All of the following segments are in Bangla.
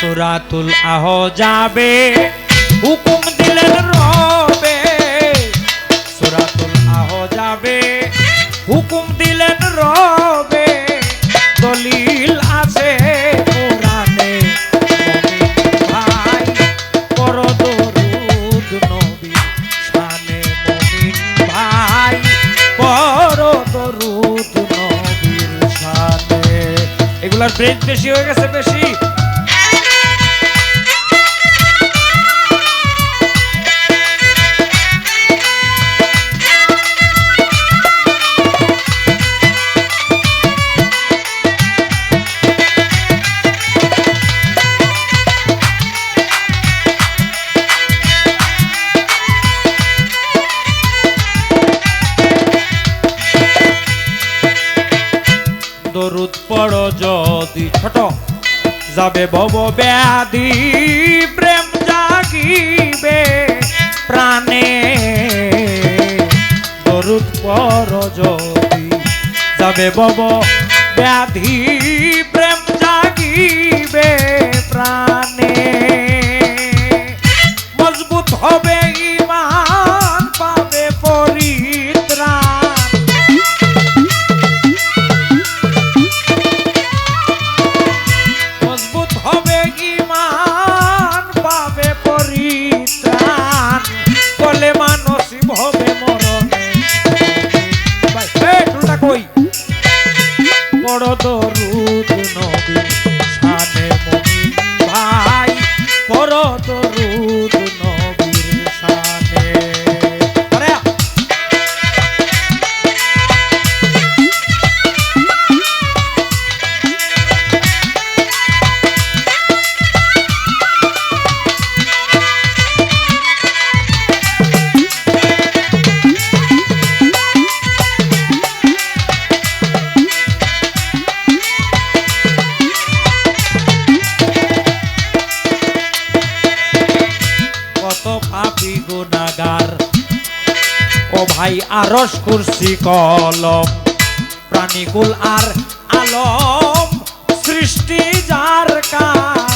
সুরাতুল আহ যাবে, হুকুম দিলেন রবে। সুরাতুল আহ যাবে, হুকুম দিলেন রবে। দলিল আছে ভাই নবী ভাই এগুলার ব্রেক বেশি হয়ে গেছে, বেশি। যাবে বব ব্যাধি, প্রেম জাগিবে প্রাণে। দরুদ পর যদি যাবে বব ব্যাধি, প্রেম জাগিবে প্রাণে। বড় দরুদ ভাই আরস কুরসি কলম। প্রাণীকুল আর আলম সৃষ্টি যার কারণে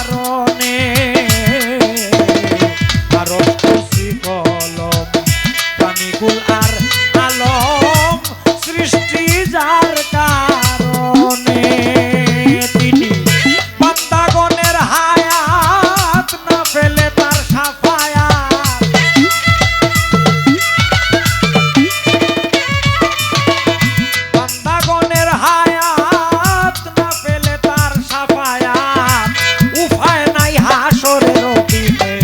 happy day.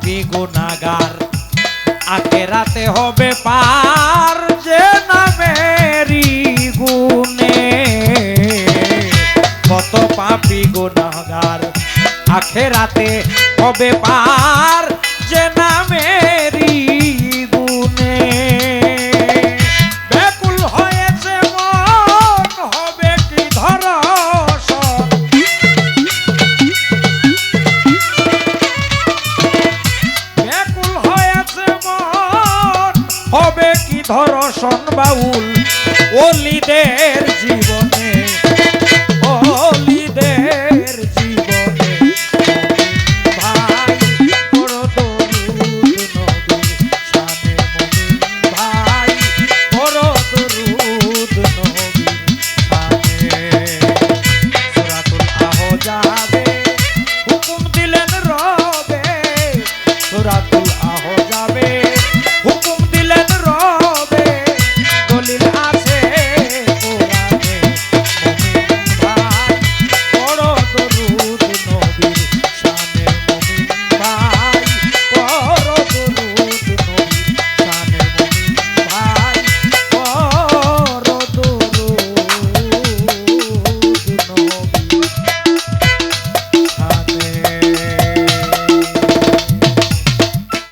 পাপি গুনাগার আগে রাতে হবে পার যে নামেরি গুনে কত পাপি গুনাগার আখেরাতে হবে পার যে নামেরি ধরসন বাউল ওলিদের জীবন